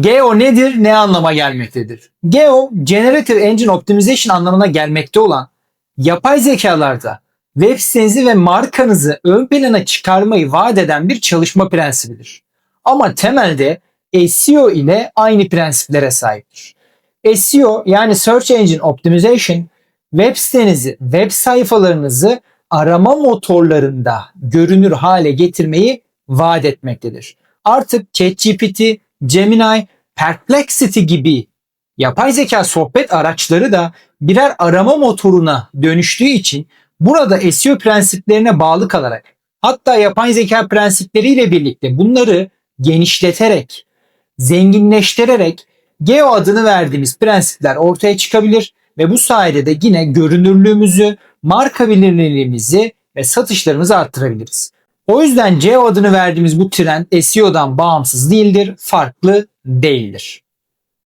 GEO nedir, ne anlama gelmektedir? GEO, Generative Engine Optimization anlamına gelmekte olan yapay zekalarda web sitenizi ve markanızı ön plana çıkarmayı vaat eden bir çalışma prensibidir. Ama temelde SEO ile aynı prensiplere sahiptir. SEO yani Search Engine Optimization web sitenizi, web sayfalarınızı arama motorlarında görünür hale getirmeyi vaat etmektedir. Artık ChatGPT, Gemini, Perplexity gibi yapay zeka sohbet araçları da birer arama motoruna dönüştüğü için burada SEO prensiplerine bağlı kalarak hatta yapay zeka prensipleriyle birlikte bunları genişleterek, zenginleştirerek GEO adını verdiğimiz prensipler ortaya çıkabilir ve bu sayede de yine görünürlüğümüzü, marka bilinirliğimizi ve satışlarımızı arttırabiliriz. O yüzden GEO adını verdiğimiz bu trend SEO'dan bağımsız değildir, farklı değildir.